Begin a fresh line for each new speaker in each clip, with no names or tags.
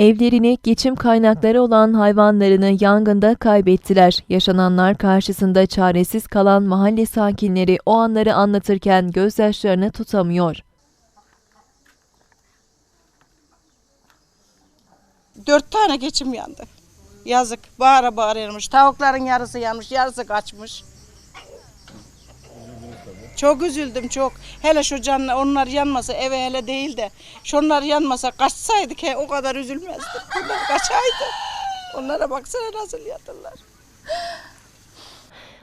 Evlerini, geçim kaynakları olan hayvanlarını yangında kaybettiler. Yaşananlar karşısında çaresiz kalan mahalle sakinleri o anları anlatırken gözyaşlarını tutamıyor.
Dört tane geçim yandı. Yazık. Bağıra bağıra yanmış. Tavukların yarısı yanmış, yarısı kaçmış. Çok üzüldüm çok. Hele şu canlı onlar yanmasa eve hele değil de şunlar yanmasa kaçsaydık he, o kadar üzülmezdik. Bunlar kaçaydı. Onlara baksana nasıl yatırlar.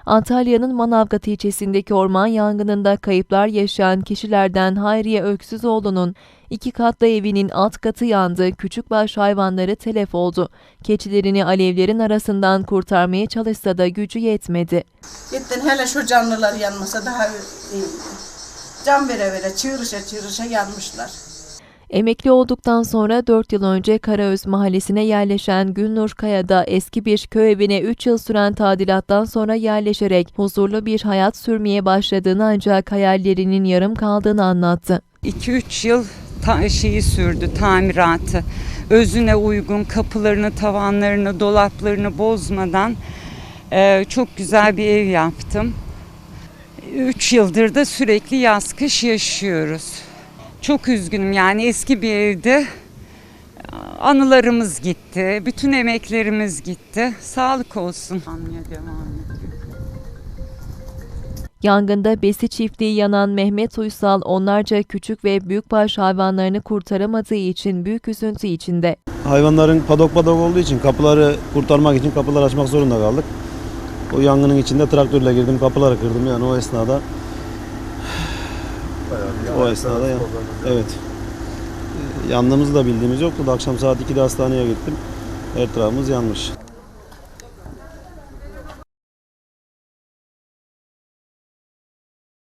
Antalya'nın Manavgat ilçesindeki orman yangınında kayıplar yaşayan kişilerden Hayriye Öksüzoğlu'nun iki katlı evinin alt katı yandı, küçükbaş hayvanları telef oldu. Keçilerini alevlerin arasından kurtarmaya çalışsa da gücü yetmedi.
Gittin hele şu canlılar yanmasa daha iyiydi. Can vere vere çığırışa çığırışa yanmışlar.
Emekli olduktan sonra 4 yıl önce Karaöz mahallesine yerleşen Gülnur Kaya'da eski bir köy evine 3 yıl süren tadilattan sonra yerleşerek huzurlu bir hayat sürmeye başladığını ancak hayallerinin yarım kaldığını anlattı.
2-3 yıl ta- şeyi sürdü tamiratı. Özüne uygun kapılarını, tavanlarını, dolaplarını bozmadan e, çok güzel bir ev yaptım. 3 yıldır da sürekli yaz kış yaşıyoruz. Çok üzgünüm yani eski bir evde anılarımız gitti, bütün emeklerimiz gitti. Sağlık olsun. Anlıyor devam ediyor.
Yangında besi çiftliği yanan Mehmet Uysal onlarca küçük ve büyükbaş hayvanlarını kurtaramadığı için büyük üzüntü içinde.
Hayvanların padok padok olduğu için kapıları kurtarmak için kapılar açmak zorunda kaldık. O yangının içinde traktörle girdim, kapıları kırdım yani o esnada. O esnada ya. Evet. Yandığımızı da bildiğimiz yoktu. Akşam saat 2'de hastaneye gittim. Her tarafımız yanmış.